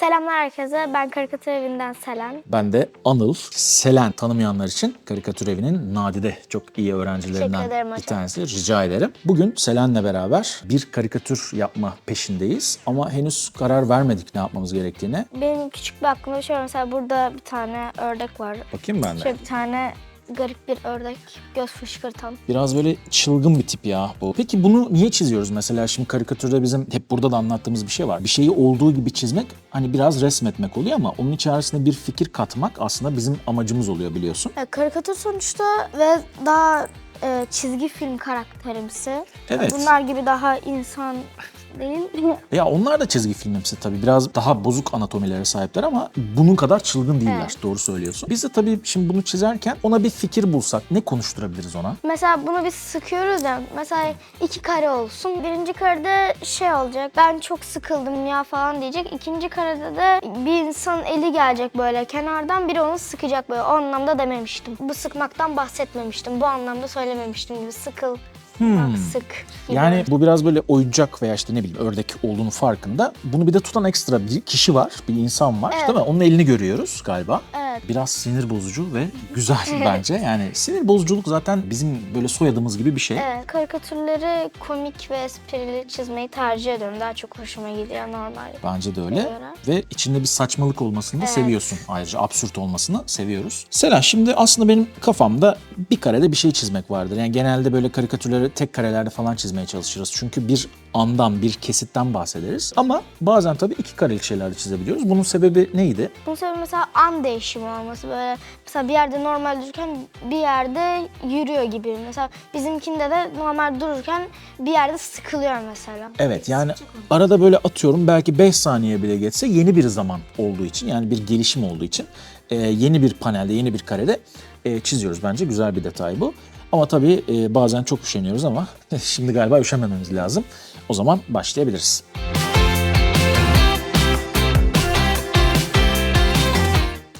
Selamlar herkese. Ben karikatür evinden Selen. Ben de Anıl. Selen tanımayanlar için karikatür evinin nadide çok iyi öğrencilerinden bir tanesi. Rica ederim. Bugün Selen'le beraber bir karikatür yapma peşindeyiz. Ama henüz karar vermedik ne yapmamız gerektiğine. Benim küçük bir aklımda var. Mesela burada bir tane ördek var. Bakayım ben de. Şöyle bir tane garip bir ördek. Göz fışkırtan. Biraz böyle çılgın bir tip ya bu. Peki bunu niye çiziyoruz? Mesela şimdi karikatürde bizim hep burada da anlattığımız bir şey var. Bir şeyi olduğu gibi çizmek hani biraz resmetmek oluyor ama onun içerisine bir fikir katmak aslında bizim amacımız oluyor biliyorsun. Ya, karikatür sonuçta ve daha e, çizgi film karakterimsi. Evet. Bunlar gibi daha insan değil. Ya onlar da çizgi filmimsi tabii. Biraz daha bozuk anatomilere sahipler ama bunun kadar çılgın değiller. Evet. Doğru söylüyorsun. Biz de tabii şimdi bunu çizerken ona bir fikir bulsak ne konuşturabiliriz ona? Mesela bunu biz sıkıyoruz ya. Mesela iki kare olsun. Birinci karede şey olacak. Ben çok sıkıldım ya falan diyecek. İkinci karede de bir insanın eli gelecek böyle kenardan biri onu sıkacak böyle. O anlamda dememiştim. Bu sıkmaktan bahsetmemiştim. Bu anlamda söylememiştim gibi. Sıkıl. Gibi. Hmm. Yani bu biraz böyle oyuncak veya işte ne bileyim ördek olduğunu farkında. Bunu bir de tutan ekstra bir kişi var, bir insan var Evet. değil mi? Onun elini görüyoruz galiba. Evet. Biraz sinir bozucu ve güzel bence. Yani sinir bozuculuk zaten bizim böyle soyadımız gibi bir şey. Evet, karikatürleri komik ve esprili çizmeyi tercih ediyorum. Daha çok hoşuma gidiyor normal. Bence de öyle. Ve içinde bir saçmalık olmasını Evet. seviyorsun. Ayrıca absürt olmasını seviyoruz. Selen şimdi aslında benim kafamda bir karede bir şey çizmek vardır. Yani genelde böyle karikatürleri tek karelerde falan çizmeye çalışırız. Çünkü bir andan, bir kesitten bahsederiz. Ama bazen tabii iki karelik şeyler de çizebiliyoruz. Bunun sebebi neydi? Bunun sebebi mesela an değişimi olması böyle mesela bir yerde normal dururken bir yerde yürüyor gibi. Mesela bizimkinde de normal dururken bir yerde sıkılıyor mesela. Evet yani arada böyle atıyorum belki 5 saniye bile geçse yeni bir zaman olduğu için yani bir gelişim olduğu için e, yeni bir panelde, yeni bir karede e, çiziyoruz. Bence güzel bir detay bu. Ama tabii e, bazen çok üşeniyoruz ama şimdi galiba üşenmememiz lazım. O zaman başlayabiliriz.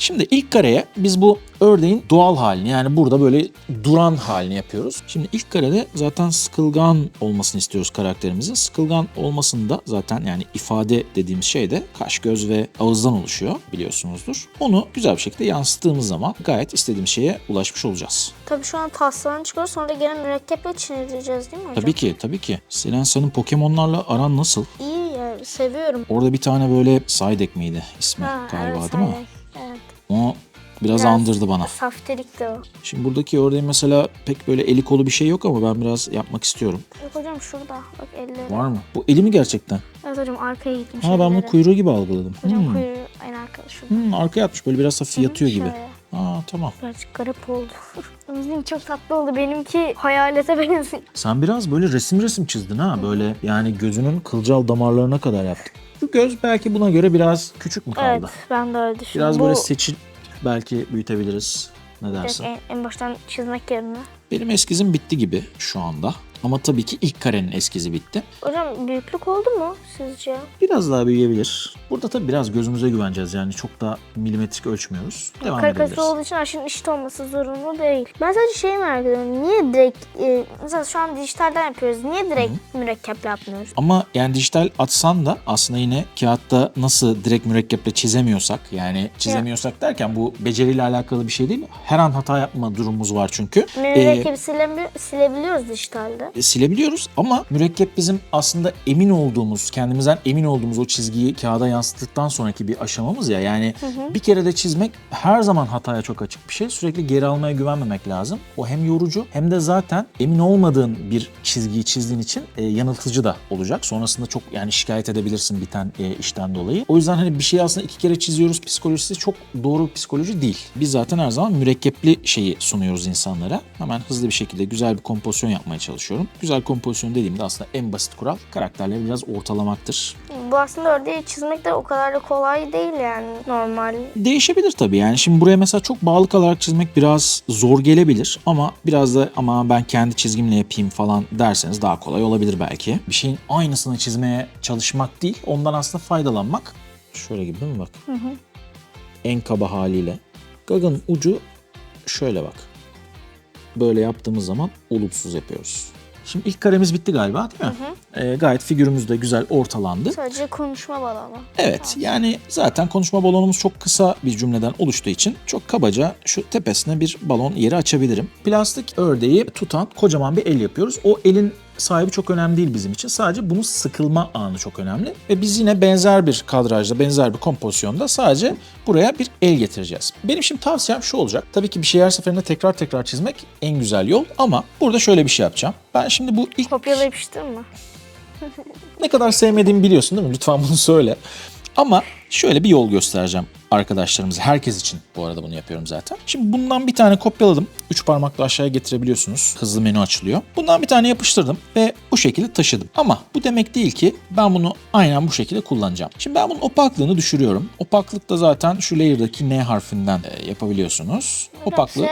Şimdi ilk kareye biz bu ördeğin doğal halini yani burada böyle duran halini yapıyoruz. Şimdi ilk karede zaten sıkılgan olmasını istiyoruz karakterimizin. Sıkılgan olmasında zaten yani ifade dediğimiz şey de kaş, göz ve ağızdan oluşuyor biliyorsunuzdur. Onu güzel bir şekilde yansıttığımız zaman gayet istediğimiz şeye ulaşmış olacağız. Tabii şu an taslağını çıkıyoruz sonra gene mürekkeple çizeceğiz değil mi hocam? Tabii ki tabii ki. Selen senin Pokemon'larla aran nasıl? İyi ya seviyorum. Orada bir tane böyle Psyduck mıydı ismi Ha, galiba evet, değil mi? aynen. O biraz, Biraz andırdı bana. Saftelik de o. Şimdi buradaki ördeğin mesela pek böyle eli kolu bir şey yok ama ben biraz yapmak istiyorum. Yok hocam şurada bak elleri. Var mı? Bu eli mi gerçekten? Evet hocam arkaya gitmiş Ha ben bunu kuyruğu gibi algıladım. Hocam Hmm. kuyruğu en arkada şurada. Hmm, arkaya atmış böyle biraz hafif yatıyor gibi. Aa tamam. Birazcık garip oldu. Bizim çok tatlı oldu. Benimki hayalete benziyor. Sen biraz böyle resim resim çizdin ha. Böyle yani gözünün kılcal damarlarına kadar yaptın. Şu göz belki buna göre biraz küçük mü kaldı? Evet ben de öyle düşünüyorum. Biraz Bu böyle seçil belki büyütebiliriz. Ne direkt dersin? en, en baştan çizmek yerine. Benim eskizim bitti gibi şu anda. Ama tabii ki ilk karenin eskizi bitti. Hocam büyüklük oldu mu sizce? Biraz daha büyüyebilir. Burada tabii biraz gözümüze güveneceğiz yani çok da milimetrik ölçmüyoruz. Devam Karikatür edebiliriz. olduğu için aşırı eşit olması zorunlu değil. Ben sadece şeyi merak ediyorum. Niye direkt, e, mesela şu an dijitalden yapıyoruz. Niye direkt mürekkeple yapmıyoruz? Ama yani dijital atsan da aslında yine kağıtta nasıl direkt mürekkeple çizemiyorsak yani çizemiyorsak derken bu beceriyle alakalı bir şey değil. Her an hata yapma durumumuz var çünkü. Ee, Mürekkebi silebi- silebiliyoruz dijitalde. e, silebiliyoruz ama mürekkep bizim aslında emin olduğumuz, kendimizden emin olduğumuz o çizgiyi kağıda yansıttıktan sonraki bir aşamamız ya. Yani bir kere de çizmek her zaman hataya çok açık bir şey. Sürekli geri almaya güvenmemek lazım. O hem yorucu hem de zaten emin olmadığın bir çizgiyi çizdiğin için e, yanıltıcı da olacak. Sonrasında çok yani şikayet edebilirsin biten e, işten dolayı. O yüzden hani bir şeyi aslında iki kere çiziyoruz psikolojisi çok doğru psikoloji değil. Biz zaten her zaman mürekkepli şeyi sunuyoruz insanlara. Hemen hızlı bir şekilde güzel bir kompozisyon yapmaya çalışıyorum. Güzel kompozisyon dediğimde aslında en basit kural karakterleri biraz ortalamaktır. Bu aslında ördeği çizmek de o kadar da kolay değil yani normal. Değişebilir tabii yani. Şimdi buraya mesela çok bağlı kalarak çizmek biraz zor gelebilir ama biraz da ama ben kendi çizgimle yapayım falan derseniz daha kolay olabilir belki. Bir şeyin aynısını çizmeye çalışmak değil, ondan aslında faydalanmak. Şöyle gibi değil mi bak? En kaba haliyle. Gagın ucu şöyle bak. Böyle yaptığımız zaman olumsuz yapıyoruz. Şimdi ilk karemiz bitti galiba değil mi? Ee, gayet figürümüz de güzel ortalandı. Sadece konuşma balonu. Evet yani zaten konuşma balonumuz çok kısa bir cümleden oluştuğu için çok kabaca şu tepesine bir balon yeri açabilirim. Plastik ördeği tutan kocaman bir el yapıyoruz. O elin sahibi çok önemli değil bizim için. Sadece bunun sıkılma anı çok önemli. Ve biz yine benzer bir kadrajda, benzer bir kompozisyonda sadece buraya bir el getireceğiz. Benim şimdi tavsiyem şu olacak. Tabii ki bir şey her seferinde tekrar tekrar çizmek en güzel yol ama burada şöyle bir şey yapacağım. Ben şimdi bu ilk Kopyala yapıştırma. ne kadar sevmediğimi biliyorsun değil mi? Lütfen bunu söyle. Ama şöyle bir yol göstereceğim arkadaşlarımıza. Herkes için bu arada bunu yapıyorum zaten. Şimdi bundan bir tane kopyaladım. Üç parmakla aşağıya getirebiliyorsunuz. Hızlı menü açılıyor. Bundan bir tane yapıştırdım ve bu şekilde taşıdım. Ama bu demek değil ki ben bunu aynen bu şekilde kullanacağım. Şimdi ben bunun opaklığını düşürüyorum. Opaklık da zaten şu layer'daki N harfinden e, yapabiliyorsunuz. Opaklığı.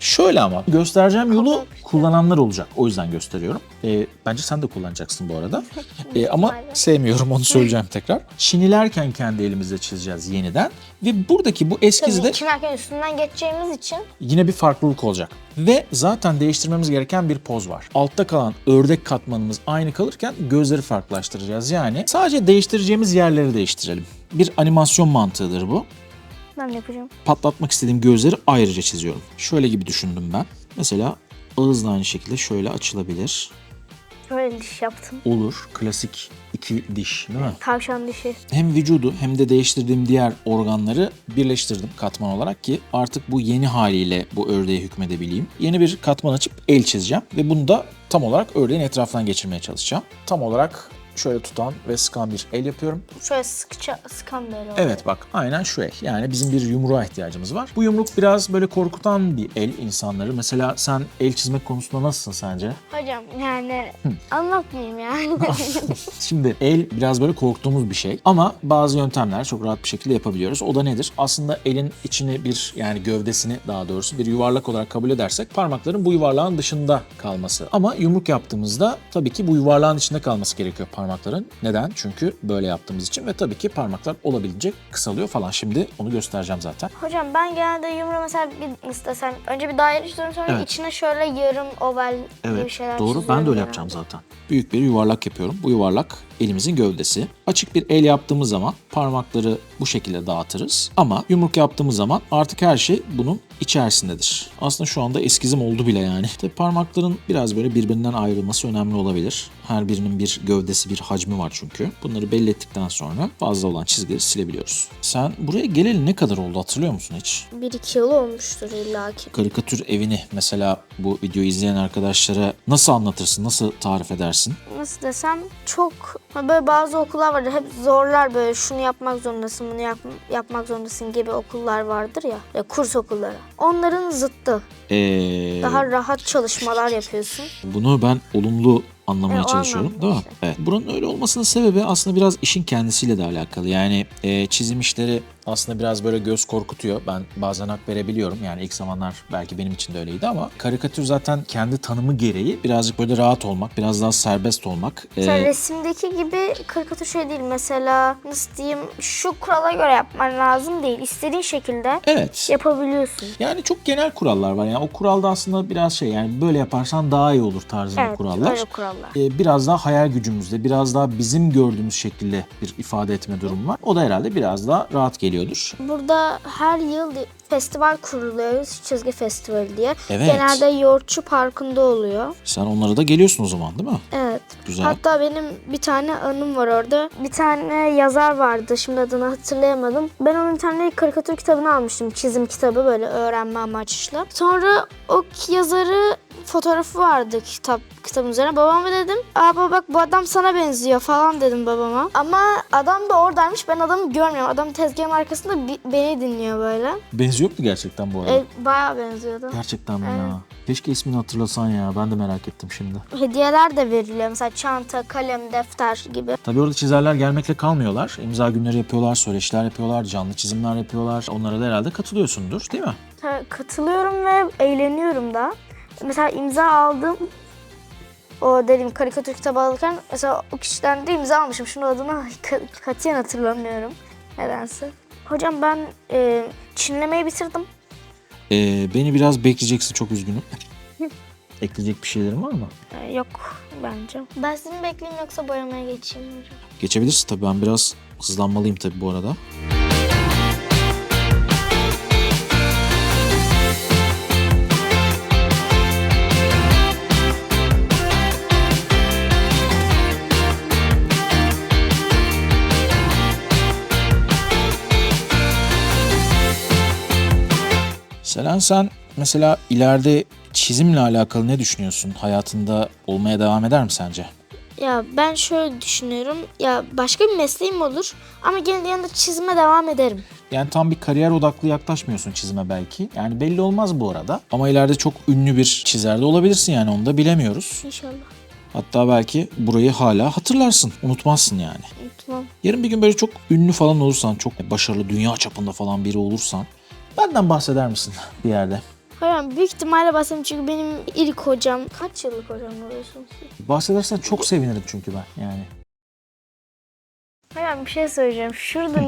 Şöyle ama göstereceğim yolu kullananlar olacak. O yüzden gösteriyorum. Ee, bence sen de kullanacaksın bu arada. Ee, ama sevmiyorum onu söyleyeceğim tekrar. Çinilerken kendi elimizle çizeceğiz yeniden. Ve buradaki bu eskizi de Çimerken üstünden geçeceğimiz için yine bir farklılık olacak. Ve zaten değiştirmemiz gereken bir poz var. Altta kalan ördek katmanımız aynı kalırken gözleri farklılaştıracağız. Yani sadece değiştireceğimiz yerleri değiştirelim. Bir animasyon mantığıdır bu ben yapacağım. patlatmak istediğim gözleri ayrıca çiziyorum. Şöyle gibi düşündüm ben. Mesela ağız da aynı şekilde şöyle açılabilir. Böyle diş yaptım. Olur. Klasik iki diş değil mi? Tavşan dişi. Hem vücudu hem de değiştirdiğim diğer organları birleştirdim katman olarak ki artık bu yeni haliyle bu ördeğe hükmedebileyim. Yeni bir katman açıp el çizeceğim ve bunu da tam olarak ördeğin etrafından geçirmeye çalışacağım. Tam olarak şöyle tutan ve sıkan bir el yapıyorum. Şöyle sıkça, sıkan böyle oluyor. Evet bak aynen şu el. Yani bizim bir yumruğa ihtiyacımız var. Bu yumruk biraz böyle korkutan bir el insanları. Mesela sen el çizmek konusunda nasılsın sence? Hocam yani anlatmayayım yani. Şimdi el biraz böyle korktuğumuz bir şey ama bazı yöntemler çok rahat bir şekilde yapabiliyoruz. O da nedir? Aslında elin içini bir yani gövdesini daha doğrusu bir yuvarlak olarak kabul edersek parmakların bu yuvarlağın dışında kalması. Ama yumruk yaptığımızda tabii ki bu yuvarlağın içinde kalması gerekiyor parmakların. Neden? Çünkü böyle yaptığımız için ve tabii ki parmaklar olabildiğince kısalıyor falan. Şimdi onu göstereceğim zaten. Hocam ben genelde yumruğu mesela bir istesem önce bir daire çiziyorum sonra Evet. içine şöyle yarım oval gibi şeyler doğru. Ben çiziyorum de öyle yapacağım zaten. Büyük bir yuvarlak yapıyorum. Bu yuvarlak elimizin gövdesi. Açık bir el yaptığımız zaman parmakları bu şekilde dağıtırız. Ama yumruk yaptığımız zaman artık her şey bunun içerisindedir. Aslında şu anda eskizim oldu bile yani. Tabii parmakların biraz böyle birbirinden ayrılması önemli olabilir. Her birinin bir gövdesi, bir hacmi var çünkü. Bunları belli ettikten sonra fazla olan çizgileri silebiliyoruz. Sen buraya geleli ne kadar oldu hatırlıyor musun hiç? Bir iki yıl olmuştur illaki. karikatür evini mesela bu videoyu izleyen arkadaşlara nasıl anlatırsın, nasıl tarif edersin? Nasıl desem çok böyle bazı okullar vardır hep zorlar böyle şunu yapmak zorundasın bunu yap- yapmak zorundasın gibi okullar vardır ya, ya kurs okulları. Onların zıttı. Ee, Daha rahat çalışmalar yapıyorsun. bunu ben olumlu anlamaya E, çalışıyorum anlamda değil mi? işte. Evet. Buranın öyle olmasının sebebi aslında biraz işin kendisiyle de alakalı. Yani e, çizim işleri aslında biraz böyle göz korkutuyor. Ben bazen hak verebiliyorum. Yani ilk zamanlar belki benim için de öyleydi ama karikatür zaten kendi tanımı gereği birazcık böyle rahat olmak, biraz daha serbest olmak. Ee, Mesela resimdeki gibi karikatür şey değil. Mesela nasıl diyeyim şu kurala göre yapman lazım değil. İstediğin şekilde evet. yapabiliyorsun. Yani çok genel kurallar var. Yani o kuralda aslında biraz şey yani böyle yaparsan daha iyi olur tarzında Evet kurallar. öyle kurallar. Ee, biraz daha hayal gücümüzde, biraz daha bizim gördüğümüz şekilde bir ifade etme durumu var. O da herhalde biraz daha rahat geliyordur. Burada her yıl festival kuruluyor. Çizgi festivali diye. Evet. Genelde Yoğurtçu Parkı'nda oluyor. Sen onlara da geliyorsun o zaman değil mi? Evet. Güzel. Hatta benim bir tane anım var orada. Bir tane yazar vardı. Şimdi adını hatırlayamadım. Ben onun bir tane karikatür kitabını almıştım. Çizim kitabı böyle öğrenme amaçlı. Sonra o yazarı fotoğrafı vardı kitap kitabın üzerine. Babama dedim. Aa baba bak bu adam sana benziyor falan dedim babama. Ama adam da oradaymış. Ben adamı görmüyorum. Adam tezgahın arkasında bi- beni dinliyor böyle. Benziyor mu gerçekten bu arada? E, bayağı benziyordu. Gerçekten mi ya? Keşke ismini hatırlasan ya. Ben de merak ettim şimdi. Hediyeler de veriliyor. Mesela çanta, kalem, defter gibi. Tabii orada çizerler gelmekle kalmıyorlar. İmza günleri yapıyorlar, söyleşiler yapıyorlar, canlı çizimler yapıyorlar. Onlara da herhalde katılıyorsundur değil mi? Katılıyorum ve eğleniyorum da. Mesela imza aldım. O dediğim karikatür kitabı alırken mesela o kişiden de imza almışım. Şunun adını ka- katiyen hatırlamıyorum nedense. Hocam ben e, çinlemeyi bitirdim. Ee, beni biraz bekleyeceksin çok üzgünüm. Ekleyecek bir şeylerin var mı? Ee, yok bence. Ben sizi mi bekleyeyim yoksa boyamaya geçeyim mi hocam? Geçebilirsin tabii. Ben biraz hızlanmalıyım tabii bu arada. Selen sen mesela ileride çizimle alakalı ne düşünüyorsun? Hayatında olmaya devam eder mi sence? Ya ben şöyle düşünüyorum. Ya başka bir mesleğim olur ama gene de yanında çizime devam ederim. Yani tam bir kariyer odaklı yaklaşmıyorsun çizime belki. Yani belli olmaz bu arada. Ama ileride çok ünlü bir çizer de olabilirsin yani onu da bilemiyoruz. İnşallah. Hatta belki burayı hala hatırlarsın, unutmazsın yani. Unutmam. Yarın bir gün böyle çok ünlü falan olursan, çok başarılı dünya çapında falan biri olursan benden bahseder misin bir yerde? Hocam büyük ihtimalle bahsedeyim çünkü benim ilk hocam. Kaç yıllık hocam oluyorsunuz siz? Bahsedersen çok sevinirim çünkü ben yani. Hocam bir şey söyleyeceğim. Şurada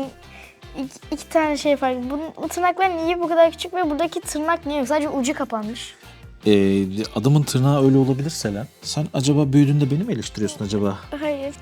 iki, iki tane şey fark. Bunun, bu tırnaklar niye bu kadar küçük ve buradaki tırnak niye yok? Sadece ucu kapanmış. Ee, adamın tırnağı öyle olabilir Selen. Sen acaba büyüdüğünde beni mi eleştiriyorsun acaba? Hayır.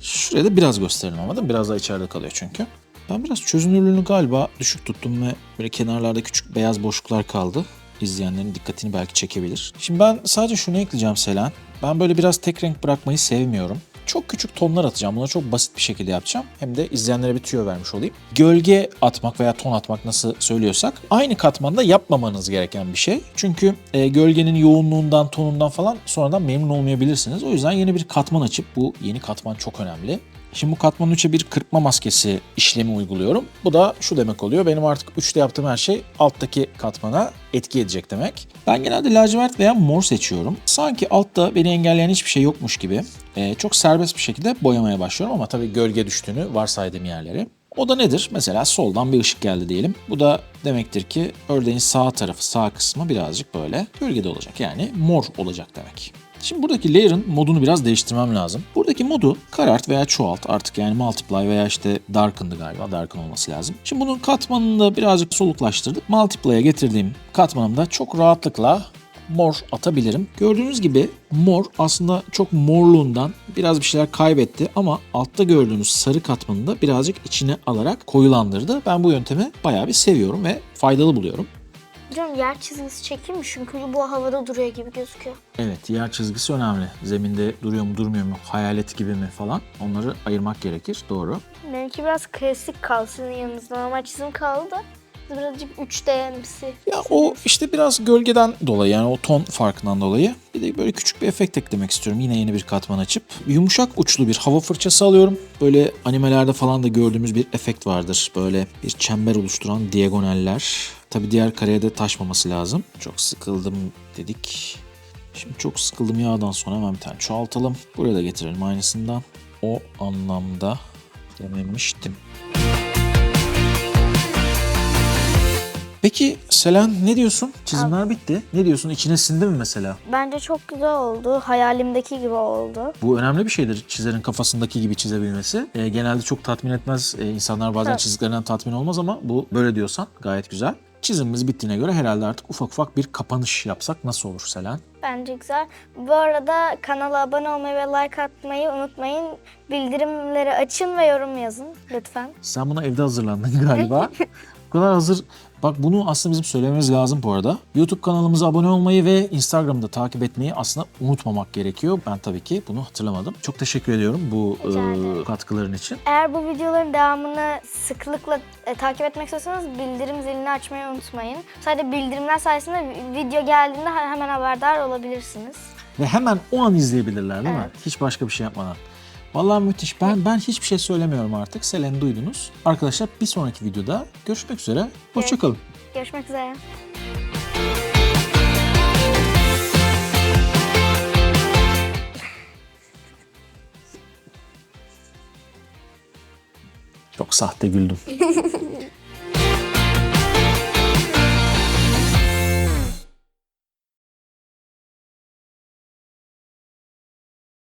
Şuraya da biraz gösterelim ama da biraz daha içeride kalıyor çünkü. Ben biraz çözünürlüğünü galiba düşük tuttum ve böyle kenarlarda küçük beyaz boşluklar kaldı. İzleyenlerin dikkatini belki çekebilir. Şimdi ben sadece şunu ekleyeceğim Selen. Ben böyle biraz tek renk bırakmayı sevmiyorum. Çok küçük tonlar atacağım. Bunları çok basit bir şekilde yapacağım. Hem de izleyenlere bir tüyo vermiş olayım. Gölge atmak veya ton atmak nasıl söylüyorsak aynı katmanda yapmamanız gereken bir şey. Çünkü e, gölgenin yoğunluğundan, tonundan falan sonradan memnun olmayabilirsiniz. O yüzden yeni bir katman açıp bu yeni katman çok önemli. Şimdi bu katmanın 3'e bir kırpma maskesi işlemi uyguluyorum. Bu da şu demek oluyor. Benim artık 3'te yaptığım her şey alttaki katmana etki edecek demek. Ben genelde lacivert veya mor seçiyorum. Sanki altta beni engelleyen hiçbir şey yokmuş gibi e, çok serbest bir şekilde boyamaya başlıyorum ama tabii gölge düştüğünü varsaydığım yerleri. O da nedir? Mesela soldan bir ışık geldi diyelim. Bu da demektir ki ördeğin sağ tarafı, sağ kısmı birazcık böyle gölgede olacak. Yani mor olacak demek. Şimdi buradaki layer'ın modunu biraz değiştirmem lazım. Buradaki modu karart veya çoğalt artık yani multiply veya işte darken'dı galiba. Darken olması lazım. Şimdi bunun katmanını da birazcık soluklaştırdık. Multiply'a getirdiğim katmanımda çok rahatlıkla mor atabilirim. Gördüğünüz gibi mor aslında çok morluğundan biraz bir şeyler kaybetti ama altta gördüğünüz sarı katmanını da birazcık içine alarak koyulandırdı. Ben bu yöntemi bayağı bir seviyorum ve faydalı buluyorum. Hocam yer çizgisi çekeyim mi? Çünkü bu havada duruyor gibi gözüküyor. Evet yer çizgisi önemli. Zeminde duruyor mu durmuyor mu hayalet gibi mi falan onları ayırmak gerekir doğru. Benimki biraz klasik kalsın yanınızda. Normal çizim kaldı birazcık 3D'msi. Ya o işte biraz gölgeden dolayı yani o ton farkından dolayı. Bir de böyle küçük bir efekt eklemek istiyorum. Yine yeni bir katman açıp yumuşak uçlu bir hava fırçası alıyorum. Böyle animelerde falan da gördüğümüz bir efekt vardır. Böyle bir çember oluşturan diagonaller. Tabi diğer kareye de taşmaması lazım. Çok sıkıldım dedik. Şimdi çok sıkıldım yağdan sonra hemen bir tane çoğaltalım. Buraya da getirelim aynısından. O anlamda dememiştim. Peki Selen ne diyorsun? Çizimler bitti. Ne diyorsun? İçine sindi mi mesela? Bence çok güzel oldu. Hayalimdeki gibi oldu. Bu önemli bir şeydir çizerin kafasındaki gibi çizebilmesi. Ee, genelde çok tatmin etmez. Ee, insanlar bazen Evet. çiziklerinden tatmin olmaz ama bu böyle diyorsan gayet güzel. Çizimimiz bittiğine göre herhalde artık ufak ufak bir kapanış yapsak nasıl olur Selen? Bence güzel. Bu arada kanala abone olmayı ve like atmayı unutmayın. Bildirimleri açın ve yorum yazın lütfen. Sen buna evde hazırlandın galiba. Bu kadar hazır. Bak bunu aslında bizim söylememiz lazım bu arada. YouTube kanalımıza abone olmayı ve Instagram'da takip etmeyi aslında unutmamak gerekiyor. Ben tabii ki bunu hatırlamadım. Çok teşekkür ediyorum bu e, katkıların için. Eğer bu videoların devamını sıklıkla e, takip etmek istiyorsanız bildirim zilini açmayı unutmayın. Sadece bildirimler sayesinde vi- video geldiğinde he- hemen haberdar olabilirsiniz. Ve hemen o an izleyebilirler değil mi? Evet. Hiç başka bir şey yapmadan. Vallahi müthiş. Ben ben hiçbir şey söylemiyorum artık. Selen duydunuz. Arkadaşlar bir sonraki videoda görüşmek üzere. Hoşçakalın. Görüşmek üzere. Çok sahte güldüm.